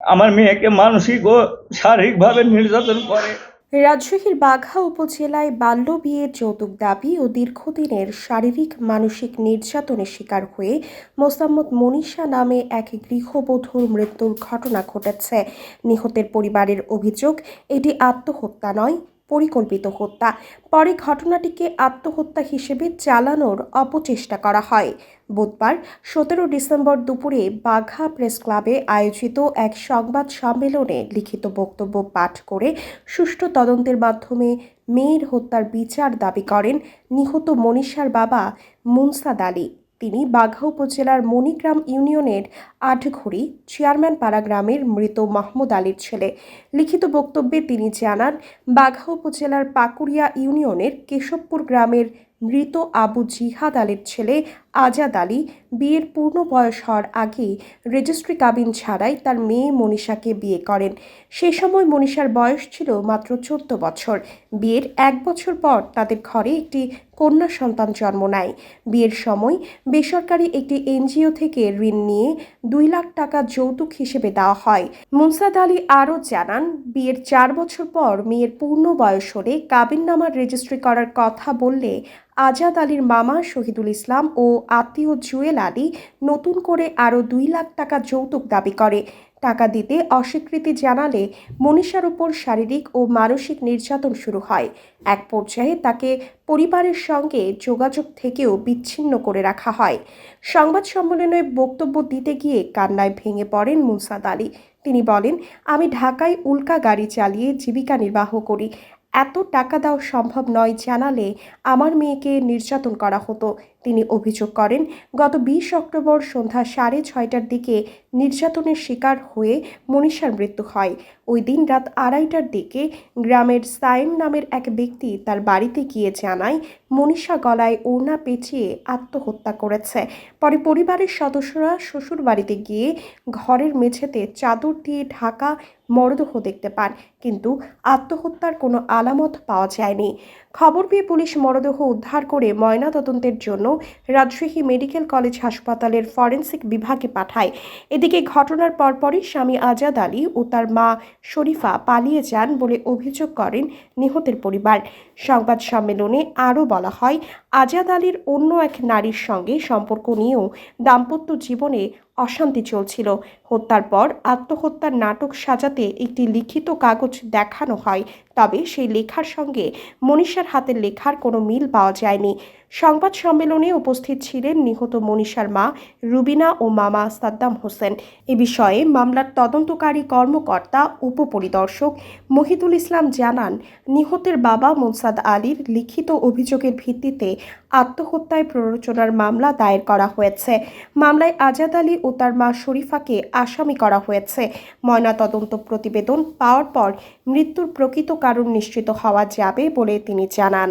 আমার মেয়েকে মানসিক ও শারীরিকভাবে নির্যাতন করে। রাজশাহীর বাঘা উপজেলায় বাল্য বিয়ে যৌতুক দাবি ও দীর্ঘদিনের শারীরিক, মানসিক নির্যাতনের শিকার হয়ে মোসাম্মদ মনীষা নামে এক গৃহবধূর মৃত্যুর ঘটনা ঘটেছে। নিহতের পরিবারের অভিযোগ, এটি আত্মহত্যা নয় পরিকল্পিত হত্যা। পরে ঘটনাটিকে আত্মহত্যা হিসেবে চালানোর অপচেষ্টা করা হয়। বুধবার সতেরো ডিসেম্বর দুপুরে বাঘা প্রেস ক্লাবে আয়োজিত এক সংবাদ সম্মেলনে লিখিত বক্তব্য পাঠ করে সুষ্ঠু তদন্তের মাধ্যমে মেয়ের হত্যার বিচার দাবি করেন নিহত মনীষার বাবা মুনসাদ আলী। তিনি বাঘা উপজেলার মণিগ্রাম ইউনিয়নের আটঘড়ি চেয়ারম্যান পাড়া গ্রামের মৃত মাহমুদ আলীর ছেলে। লিখিত বক্তব্যে তিনি জানান, বাঘা উপজেলার পাকুড়িয়া ইউনিয়নের কেশবপুর গ্রামের মৃত আবু জিহাদ আলীর ছেলে আজাদ আলী বিয়ের পূর্ণ বয়স হওয়ার আগেই রেজিস্ট্রি কাবিন ছাড়াই তার মেয়ে মনীষাকে বিয়ে করেন। সে সময় মনীষার বয়স ছিল মাত্র চোদ্দ বছর। বিয়ের এক বছর পর তাদের ঘরে একটি কন্যা সন্তান জন্ম নেয়। বিয়ের সময় বেসরকারি একটি এনজিও থেকে ঋণ নিয়ে দুই লাখ টাকা যৌতুক হিসেবে দেওয়া হয়। মুনসাদ আলী আরও জানান, বিয়ের চার বছর পর মেয়ের পূর্ণ বয়স হলে কাবিননামার রেজিস্ট্রি করার কথা বললে আজাদ আলীর মামা শহীদুল ইসলাম ও আত্মীয় জুয়েল আলী নতুন করে আরও দুই লাখ টাকা যৌতুক দাবি করে। টাকা দিতে অস্বীকৃতি জানালে মনীষার উপর শারীরিক ও মানসিক নির্যাতন শুরু হয়। এক পর্যায়ে তাকে পরিবারের সঙ্গে যোগাযোগ থেকেও বিচ্ছিন্ন করে রাখা হয়। সংবাদ সম্মেলনে বক্তব্য দিতে গিয়ে কান্নায় ভেঙে পড়েন মুসাদ আলী। তিনি বলেন, আমি ঢাকায় উল্কা গাড়ি চালিয়ে জীবিকা নির্বাহ করি। এত টাকা দেওয়া সম্ভব নয় জানালে আমার মেয়েকে নির্যাতন করা হতো। তিনি অভিযোগ করেন, গত বিশ অক্টোবর সন্ধ্যা সাড়ে ছয়টার দিকে নির্যাতনের শিকার হয়ে মনীষার মৃত্যু হয়। ওই দিন রাত আড়াইটার দিকে গ্রামের সাইম নামের এক ব্যক্তি তার বাড়িতে গিয়ে জানায়, মনীষা গলায় ওড়না পেঁচিয়ে আত্মহত্যা করেছে। পরে পরিবারের সদস্যরা শ্বশুর বাড়িতে গিয়ে ঘরের মেঝেতে চাদর দিয়ে ঢাকা মরদেহ দেখতে পান, কিন্তু আত্মহত্যার কোনো আলামত পাওয়া যায়নি। খবর পেয়ে পুলিশ মরদেহ উদ্ধার করে ময়নাতদন্তের জন্য রাজশাহী মেডিকেল কলেজ হাসপাতালের ফরেন্সিক বিভাগে পাঠায়। এদিকে ঘটনার পরপরই স্বামী আজাদ আলী ও তার মা শরীফা পালিয়ে যান বলে অভিযোগ করেন নিহতের পরিবার। সংবাদ সম্মেলনে আরও বলা হয়, আজাদ আলীর অন্য এক নারীর সঙ্গে সম্পর্ক নিয়েও দাম্পত্য জীবনে অশান্তি চলছিল। হত্যার পর আত্মহত্যার নাটক সাজাতে একটি লিখিত কাগজ দেখানো হয়, তবে সেই লেখার সঙ্গে মনীষার হাতের লেখার কোনো মিল পাওয়া যায়নি। সংবাদ সম্মেলনে উপস্থিত ছিলেন নিহত মনীষার মা রুবিনা ও মামা সাদ্দাম হোসেন। এ বিষয়ে মামলার তদন্তকারী কর্মকর্তা, উপপরিদর্শক মহিদুল ইসলাম জানান, নিহতের বাবা মোনসাদ আলীর লিখিত অভিযোগের ভিত্তিতে আত্মহত্যায় প্ররোচনার মামলা দায়ের করা হয়েছে। মামলায় আজাদ আলী ও তার মা শরীফাকে আসামি করা হয়েছে। ময়নাতদন্ত প্রতিবেদন পাওয়ার পর মৃত্যুর প্রকৃত কারণ নিশ্চিত হওয়া যাবে বলে তিনি জানান।